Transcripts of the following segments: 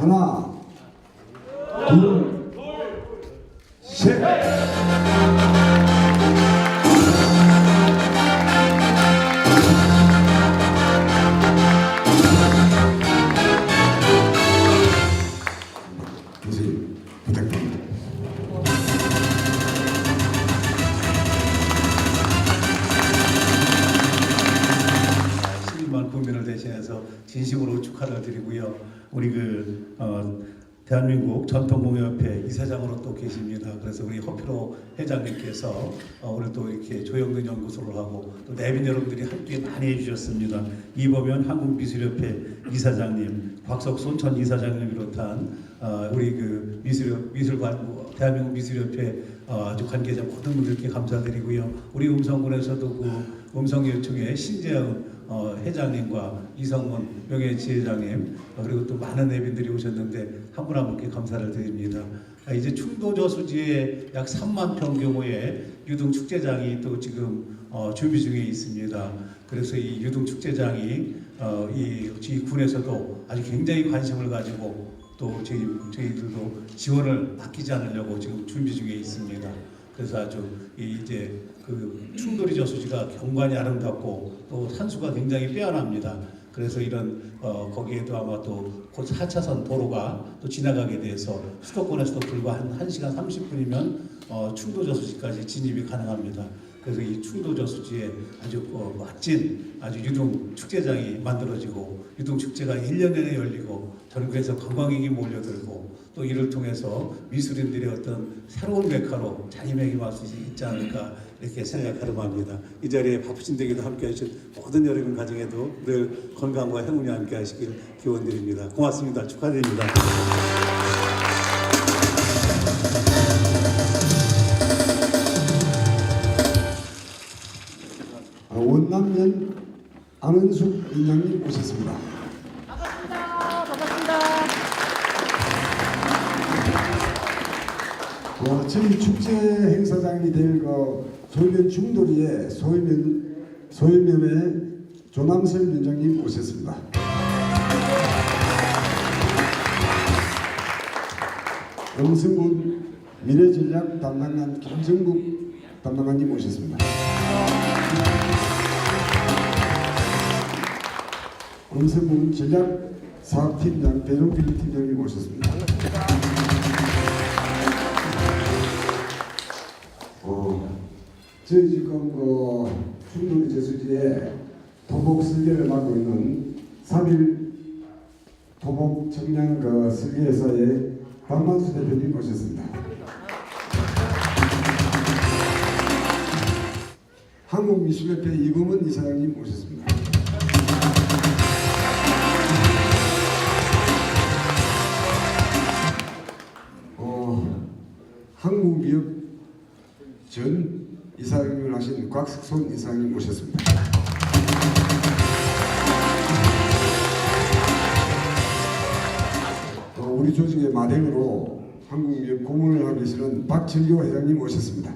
하나, 회장님께서 어, 오늘 또 이렇게 조영근 연구소를 하고 또 내빈 여러분들이 함께 많이 해주셨습니다. 이보면 한국미술협회 이사장님, 곽석손 전 이사장님 비롯한 어, 우리 그 미술 미술관 대한민국 미술협회 어, 아주 관계자 모든 분들께 감사드리고요. 우리 음성군에서도 그 음성요청의 신재영 어, 회장님과 이성문 명예 지회장님 어, 그리고 또 많은 내빈들이 오셨는데 한 분 한 분께 감사를 드립니다. 아, 이제 충도저 수지에 약 3만 평 규모의 유등 축제장이 또 지금 어, 준비 중에 있습니다. 그래서 이 유등 축제장이 어, 이, 이 군에서도 아주 굉장히 관심을 가지고 또 저희 저희들도 지원을 아끼지 않으려고 지금 준비 중에 있습니다. 그래서 아주 이 이제 그 충돌이 저수지가 경관이 아름답고 또 산수가 굉장히 빼어납니다. 그래서 이런 어 거기에도 아마 또곧 4차선 도로가 또 지나가게 돼서 수도권에서도 불과 한 1시간 30분이면 어 충도 저수지까지 진입이 가능합니다. 그래서 이 충도 저수지에 아주 어, 멋진 아주 유동 축제장이 만들어지고 유동 축제가 1년 내내 열리고 전국에서 관광객이 몰려들고 또 이를 통해서 미술인들의 어떤 새로운 메카로 자리매김할 수 있지 않을까 이렇게 생각하려고 합니다. 이 자리에 바쁘신 데에도 함께 하신 모든 여러분 가정에도 늘 건강과 행운이 함께 하시길 기원드립니다. 고맙습니다. 축하드립니다. 아, 원남면 안은숙 인장님 오셨습니다. 반갑습니다. 반갑습니다. 어, 저희 축제 행사장이 될그 소일면 중도리에 소일면 소일면의 조남설 위원장님 오셨습니다. 음성군 미래전략 담당관 김정국 담당관님 오셨습니다. 음성군 전략 사업팀장 배종필 팀장님 오셨습니다. 저희 지금 그 충북 제수지에 토목 설계를 맡고 있는 3일 토목 청량 그 설계회사의 박만수 대표님 모셨습니다. 한국미술협회 이금원 이사장님 모셨습니다. 어, 한국미협 전 곽석손 이사장님 모셨습니다. 또 우리 조직의 마당으로 한국미협 고문을 하고 계시는 박철교 회장님 모셨습니다.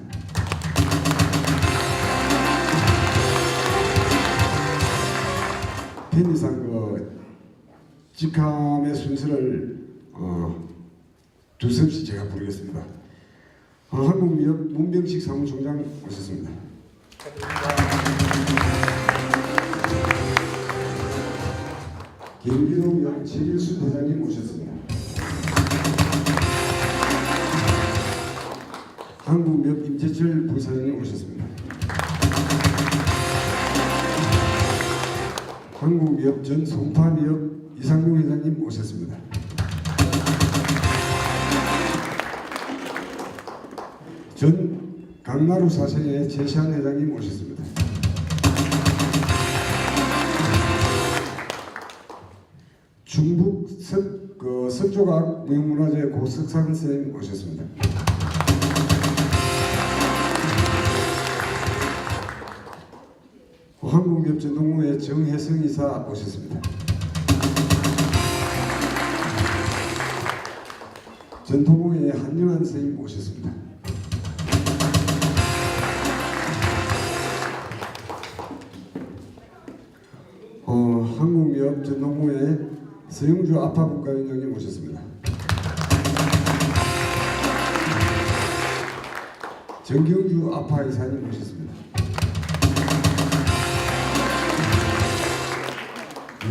편의상 그 직함의 순서를 어, 두섭시 제가 부르겠습니다. 어, 한국미협 문병식 사무총장 오셨습니다. 경기도역 지일순 대장님 모셨습니다. 한국역 임재철 부사장님 오셨습니다. 한국역 전 송파역 강나루 사생의 최시한 회장님 오셨습니다. 중북 석, 그 석조각 무형문화재 고석상 선생님 오셨습니다. 한국협전동호회 정혜성 이사 오셨습니다. 전통호회 한영환 선생님 오셨습니다. 어, 한국미업 전동호회 서영주 아파 국가위원장님 오셨습니다. 정경주 아파 이사님 오셨습니다.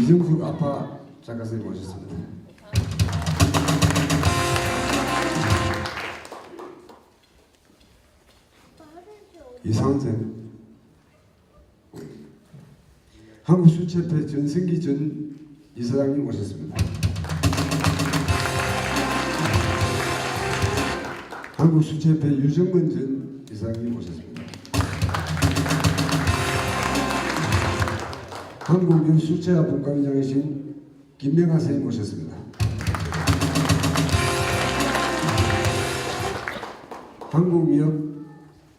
이정숙 아파 작가 선생님 오셨습니다. 이상은 쌤. 한국수채협회 전승기 전 이사장님 오셨습니다. 한국수채협회 유정근 전 이사장님 오셨습니다. 한국유수채화 분과위원장이신 김명하 선생님 오셨습니다. 한국미역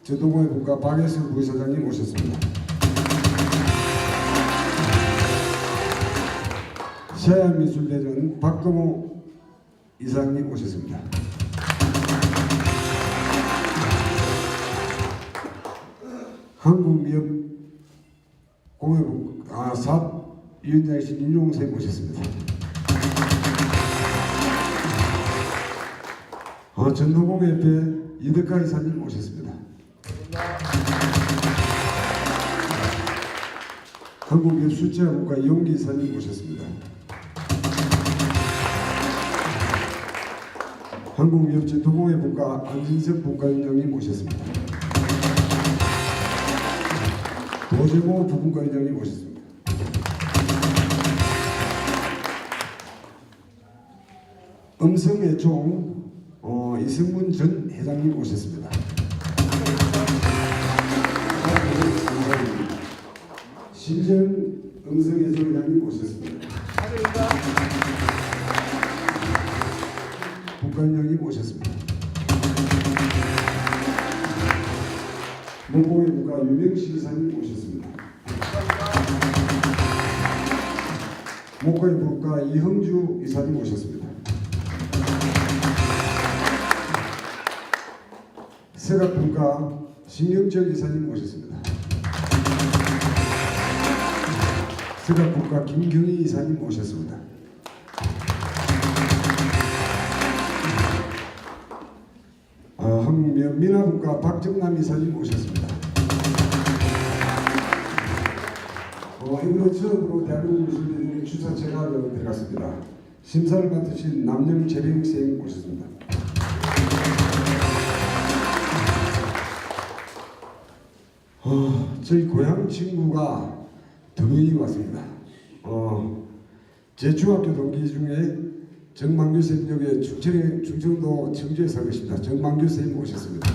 저동호회 분과 박예수 부회사장님 오셨습니다. 서해안미술대전 박동호 이사장님 오셨습니다. 한국미역 공회부 아, 사업 위원장이신 윤용 쌤 모셨습니다. 어, 전도공회협회 이덕화 이사님 모셨습니다. 수채화국가 이용기 이사님 모셨습니다. 한국협 전도공회 분과 안진석 분과위원장님 모셨습니다. 도재모 부분과위원장님 모셨습니다. 음성애총 어, 이승문 전 회장님 오셨습니다. 신정 음성애총 회장님 오셨습니다. 국관장님 오셨습니다. 목공의 국가 유명식 이사님 오셨습니다. 목공의 국가 이흥주 이사님 오셨습니다. 세각분과 신경철 이사님 오셨습니다. 세각분과 김경희 이사님 오셨습니다. 민화분과 박정남 이사님 오셨습니다. 어, 이번에 처음으로 대한민국 미술대전의 주사체가 들어갔습니다. 심사를 맡으신 남영 재령 선생님 오셨습니다. 어, 저희 고향 친구가 두 명이 왔습니다. 어, 제 중학교 동기 중에 정만규 선생님 여기 충청, 충청도 청주에 살고 있습니다. 정만규 선생님 오셨습니다.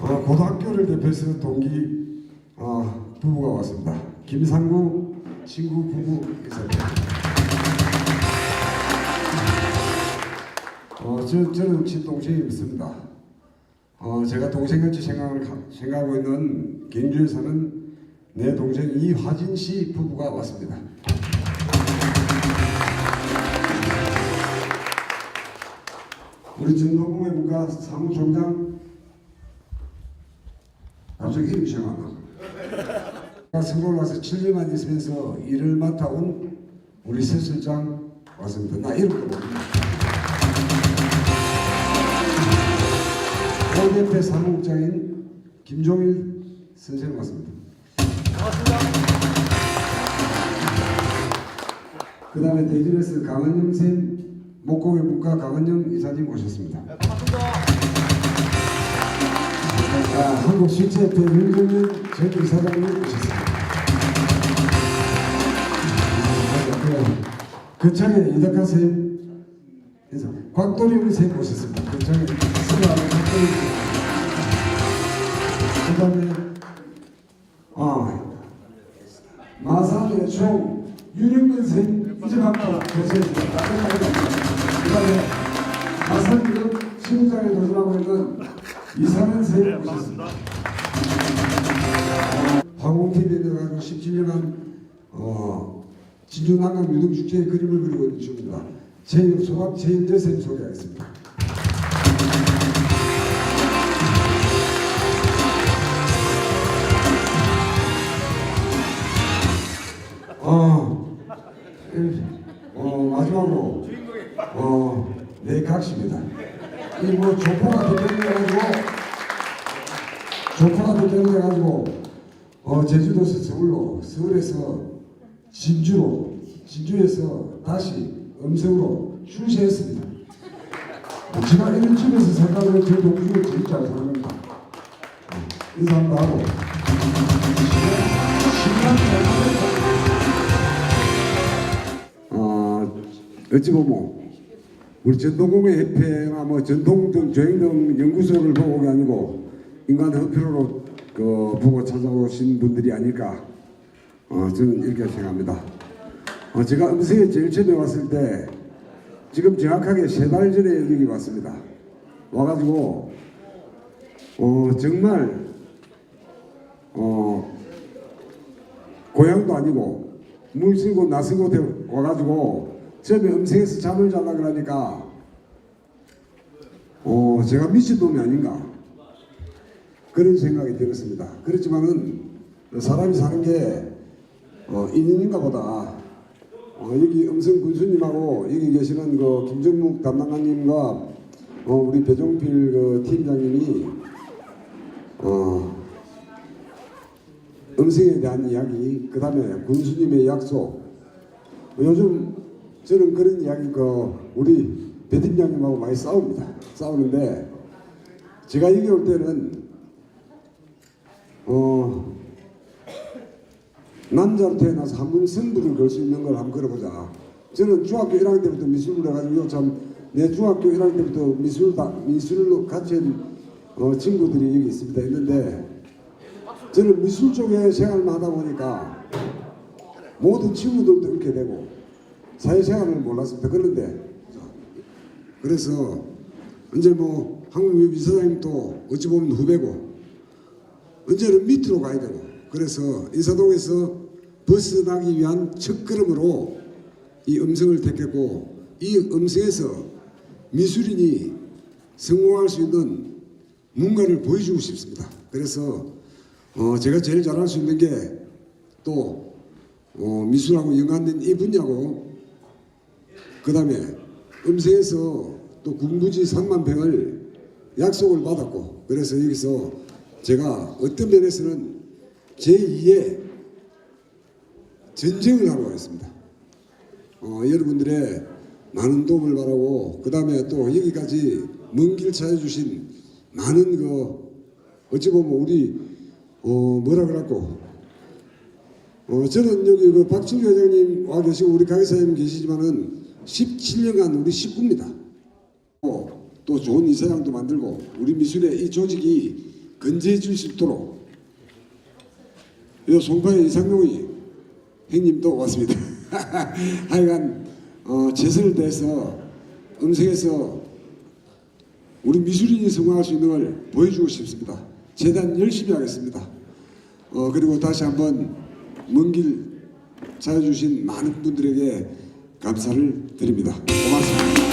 어, 고등학교를 대표해서 동기 어, 부부가 왔습니다. 김상구 친구 부부 있습니다. 어, 저, 저는 친동생이 있습니다. 어, 제가 동생같이 생각을, 하- 생각하고 있는 경주에 사는 내 동생 이화진 씨 부부가 왔습니다. 우리 전동공회 국가 사무총장 갑자기 이름이 생각 안 나. 서울 와서 7년만 있으면서 일을 맡아온 우리 새 실장 왔습니다. 나 이름도 모릅니다. 고대표 사무국장인 김종일 선생님 왔습니다. 그 다음에 대전에서 강은영 쌤 목공의 문과 강은영 이사님 오셨습니다. 자, 한국 실체협회 윤정민 전 이사장님 오셨습니다. 그 차에 이덕화 쌤, 그래서 곽도림 쌤 오셨습니다. 그 차에 수고하는 곽도림 쌤. 그 다음에, 아, 총 윤영근 쌤 이제 박수 계셨습니다. 그 다음에 마산역 시구장에 도전하고 있는 이상현 쌤 오셨습니다. 황홍TV에 들어가서 17년간 어, 진주난강 유등축제의 그림을 그리고 있는 중입니다. 제 소각 제인재 쌤 소개하겠습니다. 어, 어 마지막으로 어, 네 각시입니다. 이뭐 조포가 대표돼가지고 조포가 대표돼가지고 어 제주도에서 서울로 서울에서 진주로 진주에서 다시 음성으로 출시했습니다. 제가 이런 집에서 생각하면 제 동생이 제일 잘 사는 겁니다. 어, 인사합니다 하고 어, 어찌 보면 우리 전통공예 협회나 뭐 전통 등 조행 등 연구소를 보고 온게 아니고 인간 협회로 그 보고 찾아오신 분들이 아닐까 어, 저는 이렇게 생각합니다. 어, 제가 음성에 제일 처음에 왔을 때 지금 정확하게 세 달 전에 여기 왔습니다. 와가지고 어, 정말 어, 고향도 아니고 물쓰고 곳에 와가지고 처음에 음성에서 잠을 자라 그러니까 어 제가 미친 놈이 아닌가 그런 생각이 들었습니다. 그렇지만은 사람이 사는 게 어, 인연인가 보다. 어, 여기 음성 군수님하고 여기 계시는 그 김정묵 담당관님과 어, 우리 배종필 그 팀장님이 어, 음성에 대한 이야기, 그 다음에 군수님의 약속. 요즘 저는 그런 이야기 그 우리 배 팀 장님하고 많이 싸웁니다. 싸우는데 제가 여기 올 때는 어 남자로 태어나서 한 번 승부를 걸 수 있는 걸 한번 걸어보자. 저는 중학교 1학년 때부터 미술을 해가지고 참 내 중학교 1학년 때부터 미술 다 미술로 한 어, 친구들이 여기 있습니다. 있는데 저는 미술 쪽에 생활을 하다 보니까 모든 친구들도 이렇게 되고 사회생활을 몰랐습니다. 그런데 그래서 이제 뭐 한국 이사장님도 어찌 보면 후배고 언제는 밑으로 가야 되고 그래서 인사동에서 벗어나기 위한 첫걸음으로 이 음성을 택했고 이 음성에서 미술인이 성공할 수 있는 뭔가를 보여주고 싶습니다. 그래서 어 제가 제일 잘할 수 있는 게또 어 미술하고 연관된 이 분야고 그 다음에 음성에서 또 군부지 3만 평을 약속을 받았고 그래서 여기서 제가 어떤 면에서는 제2의 전쟁을 하러 가겠습니다. 어, 여러분들의 많은 도움을 바라고 그 다음에 또 여기까지 먼 길 찾아주신 많은 그 어찌 보면 우리 어 뭐라 그럴까 어 저는 여기 그 박진규 회장님 와 계시고 우리 강의사님 계시지만은 17년간 우리 식구입니다. 어, 또 좋은 이사장도 만들고 우리 미술의 이 조직이 건재해질 수 있도록 요 송파의 이상용이 형님도 왔습니다. 하여간 어, 최선을 다해서 음성에서 우리 미술인이 성공할 수 있는 걸 보여주고 싶습니다. 최대한 열심히 하겠습니다. 어, 그리고 다시 한번 먼 길 찾아주신 많은 분들에게 감사를 드립니다. 고맙습니다.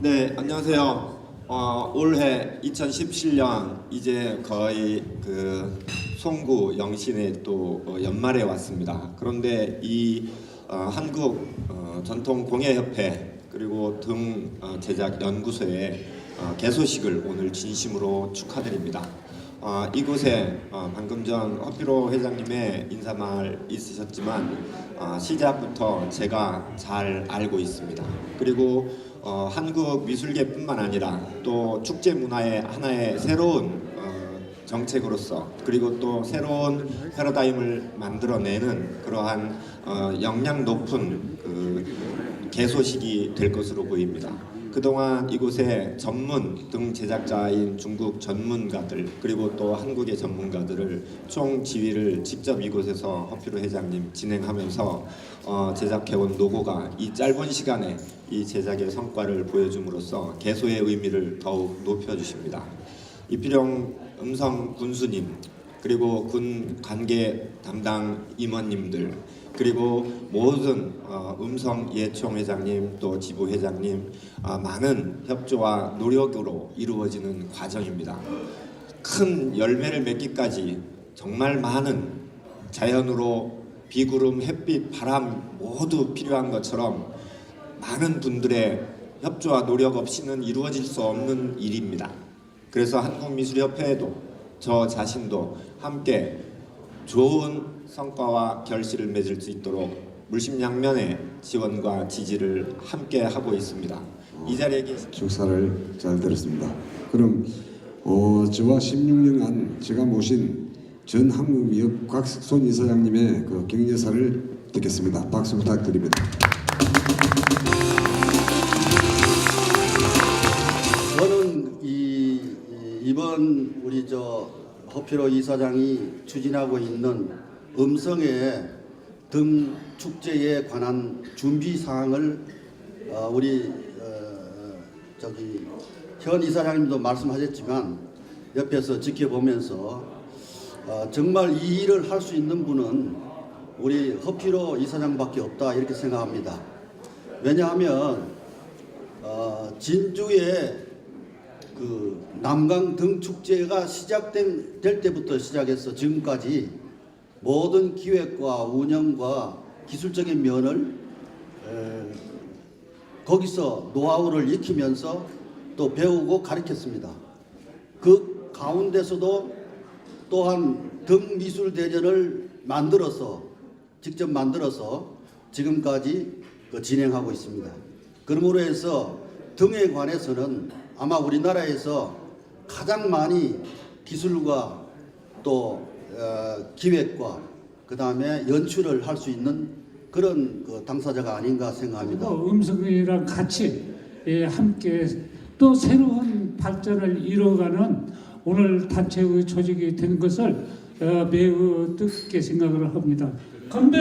네, 안녕하세요. 어, 올해 2017년 이제 거의 그 송구 영신의 또 어, 연말에 왔습니다. 그런데 이 어, 한국 어, 전통 공예협회 그리고 등 어, 제작 연구소의 어, 개소식을 오늘 진심으로 축하드립니다. 어, 이곳에 어, 방금 전 허피로 회장님의 인사말 있으셨지만 어, 시작부터 제가 잘 알고 있습니다. 그리고 어, 한국 미술계뿐만 아니라 또 축제 문화의 하나의 새로운 어, 정책으로서 그리고 또 새로운 패러다임을 만들어내는 그러한 어, 역량 높은 그 개소식이 될 것으로 보입니다. 그동안 이곳에 전문 등 제작자인 중국 전문가들 그리고 또 한국의 전문가들을 총 지휘를 직접 이곳에서 허피로 회장님 진행하면서 어, 제작해온 노고가 이 짧은 시간에 이 제작의 성과를 보여줌으로써 개소의 의미를 더욱 높여주십니다. 이필용 음성 군수님 그리고 군 관계 담당 임원님들 그리고 모든 어, 음성 예총 회장님 또 지부 회장님 아, 많은 협조와 노력으로 이루어지는 과정입니다. 큰 열매를 맺기까지 정말 많은 자연으로 비구름, 햇빛, 바람 모두 필요한 것처럼 많은 분들의 협조와 노력 없이는 이루어질 수 없는 일입니다. 그래서 한국미술협회에도 저 자신도 함께 좋은 성과와 결실을 맺을 수 있도록 물심양면의 지원과 지지를 함께 하고 있습니다. 이 자리에 계신 축사를 잘 들었습니다. 그럼 어, 저와 16년간 제가 모신 전 한국미협 곽석손 이사장님의 그 격려사를 듣겠습니다. 박수 부탁드립니다. 저는 이 이- 이번 우리 저 허피로 이사장이 추진하고 있는 음성의 등 축제에 관한 준비 사항을 어, 우리 어, 저기 현 이사장님도 말씀하셨지만 옆에서 지켜보면서 어, 정말 이 일을 할 수 있는 분은 우리 허피로 이사장밖에 없다 이렇게 생각합니다. 왜냐하면 어, 진주에 그 남강 등 축제가 시작된 될 때부터 시작해서 지금까지 모든 기획과 운영과 기술적인 면을 에, 거기서 노하우를 익히면서 또 배우고 가르쳤습니다. 그 가운데서도 또한 등 미술 대전을 만들어서 직접 만들어서 지금까지 그 진행하고 있습니다. 그러므로 해서 등에 관해서는 아마 우리나라에서 가장 많이 기술과 또 어, 기획과 그 다음에 연출을 할 수 있는 그런 그 당사자가 아닌가 생각합니다. 또 음성이랑 같이 예, 함께 또 새로운 발전을 이뤄가는 오늘 단체의 조직이 된 것을 어, 매우 뜻깊게 생각을 합니다. 건배!